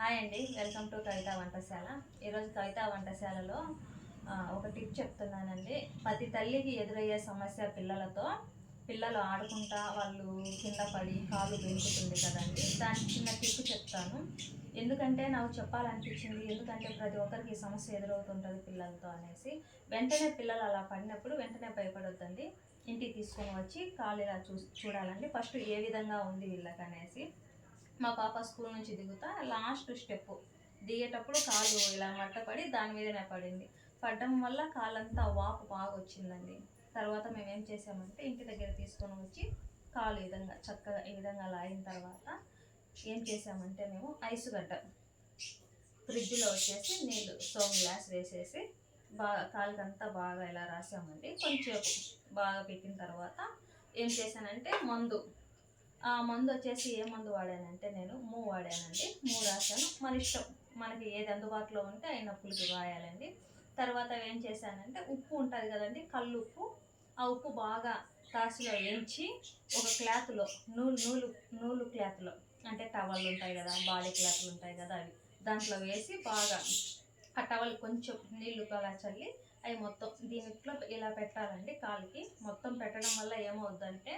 Hi అండి welcome to కవిత వంటశాల. ఈరోజు కవిత వంటశాలలో ఒక టిప్ చెప్తున్నానండి. ప్రతి తల్లికి ఎదురయ్యే సమస్య పిల్లలతో పిల్లలు ఆడుకుంటా వాళ్ళు కింద పడి కాలు పెంచుతుంది కదండి. దానికి చిన్న టిప్ చెప్తాను. ఎందుకంటే నాకు చెప్పాలనిపించింది ఎందుకంటే ప్రతి ఒక్కరికి సమస్య ఎదురవుతుంటుంది పిల్లలతో అనేసి. వెంటనే పిల్లలు అలా పడినప్పుడు వెంటనే భయపడొద్దండి. ఇంటికి తీసుకొని వచ్చి కాలు ఇలా చూ చూడాలండి. ఫస్ట్ ఏ విధంగా ఉంది వీళ్ళకి అనేసి మా పాప స్కూల్ నుంచి దిగుతా లాస్ట్ స్టెప్. దిగేటప్పుడు కాలు ఇలా మట్టపడి దాని మీదనే పడింది. పడడం వల్ల కాలంతా వాపు బాగా వచ్చిందండి. తర్వాత మేము ఏం చేసామంటే ఇంటి దగ్గర తీసుకొని వచ్చి కాలు ఈ విధంగా చక్కగా ఈ విధంగా లాగిన తర్వాత ఏం చేసామంటే మేము ఐస్ గడ్డ ఫ్రిడ్జ్లో వచ్చేసి నీళ్ళు సోమ్ గ్లాస్ వేసేసి బాగా కాలుకంతా బాగా ఇలా రాసామండి. కొంచెం బాగా పెట్టిన తర్వాత ఏం చేశానంటే మందు ఆ మందు వచ్చేసి ఏ మందు వాడానంటే నేను మూ వాడానండి. మూ రాశాను. మన ఇష్టం. మనకి ఏది అందుబాటులో ఉంటే ఆ నొప్పులకి రాయాలండి తర్వాత ఏం చేశానంటే ఉప్పు ఉంటుంది కదండి కళ్ళు ఉప్పు. ఆ ఉప్పు బాగా కాసులో వేయించి ఒక క్లాత్లో నూలు నూలు నూలు క్లాత్లో అంటే టవల్ ఉంటాయి కదా బాడీ క్లాత్లు ఉంటాయి కదా అవి. దాంట్లో వేసి బాగా ఆ టవల్ కొంచెం నీళ్ళు అలా చల్లి అవి మొత్తం దీంట్లో ఇలా పెట్టాలండి కాలుకి. మొత్తం పెట్టడం వల్ల ఏమవుద్దంటే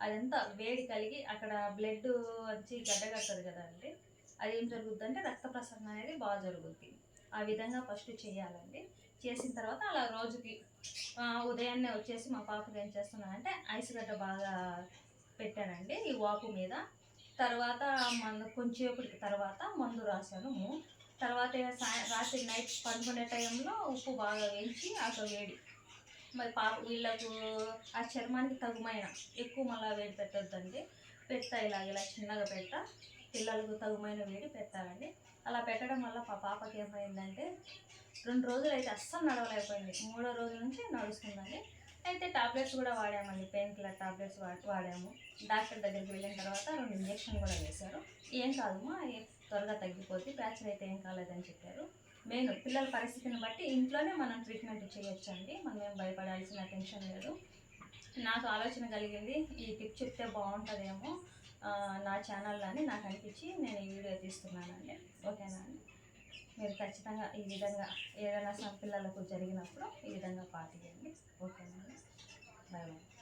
అదంతా వేడి కలిగి అక్కడ బ్లడ్ వచ్చి గడ్డగడుతుంది కదండి అది ఏం జరుగుద్దంటే రక్త ప్రసరణ అనేది బాగా జరుగుద్ది. ఆ విధంగా ఫస్ట్ చేయాలండి. చేసిన తర్వాత అలా రోజుకి ఉదయాన్నే వచ్చేసి మా పాపకి ఏం చేస్తున్నానంటే ఐస్ గడ్డ బాగా పెట్టానండి ఈ వాపు మీద. తర్వాత మన కొంచెంసేపటికి తర్వాత మందు రాశాను. తర్వాత రాత్రి నైట్ పడుకునే టైంలో ఉప్పు బాగా వేయించి అక్కడ వేడి మరి పాప వీళ్ళకు ఆ చర్మానికి తగుమైన ఎక్కువ మళ్ళీ వేడి పెట్టొద్దండి. పెడతా ఇలా ఇలా చిన్నగా పెట్టా పిల్లలకు తగుమైన వేడి పెట్టాలండి. అలా పెట్టడం వల్ల మా పాపకి ఏమైందంటే రెండు రోజులు అయితే అస్సలు నడవలేకపోయింది. మూడో రోజు నుంచి నడుస్తుందండి. అయితే టాబ్లెట్స్ కూడా వాడామండి. పెయిన్ కిల్లర్ టాబ్లెట్స్ వాడాము. డాక్టర్ దగ్గరికి వెళ్ళిన తర్వాత రెండు ఇంజక్షన్ కూడా వేశారు. ఏం కాదమ్మా త్వరగా తగ్గిపోతే ఫ్రాక్చర్ అయితే ఏం కాలేదని చెప్పారు. మెయిన్ పిల్లల పరిస్థితిని బట్టి ఇంట్లోనే మనం ట్రీట్మెంట్ చేయొచ్చండి. మనం ఏం భయపడాల్సిన టెన్షన్ లేదు. నాకు ఆలోచన కలిగింది ఈ టిప్ చెప్తే బాగుంటుందేమో నా ఛానల్లోని నాకు అనిపించి నేను ఈ వీడియో తీస్తున్నానండి. ఓకేనా అండి? మీరు ఖచ్చితంగా ఈ విధంగా ఏదైనా పిల్లలకు జరిగినప్పుడు ఈ విధంగా పాటించండి. ఓకేనా అండి? Bye bye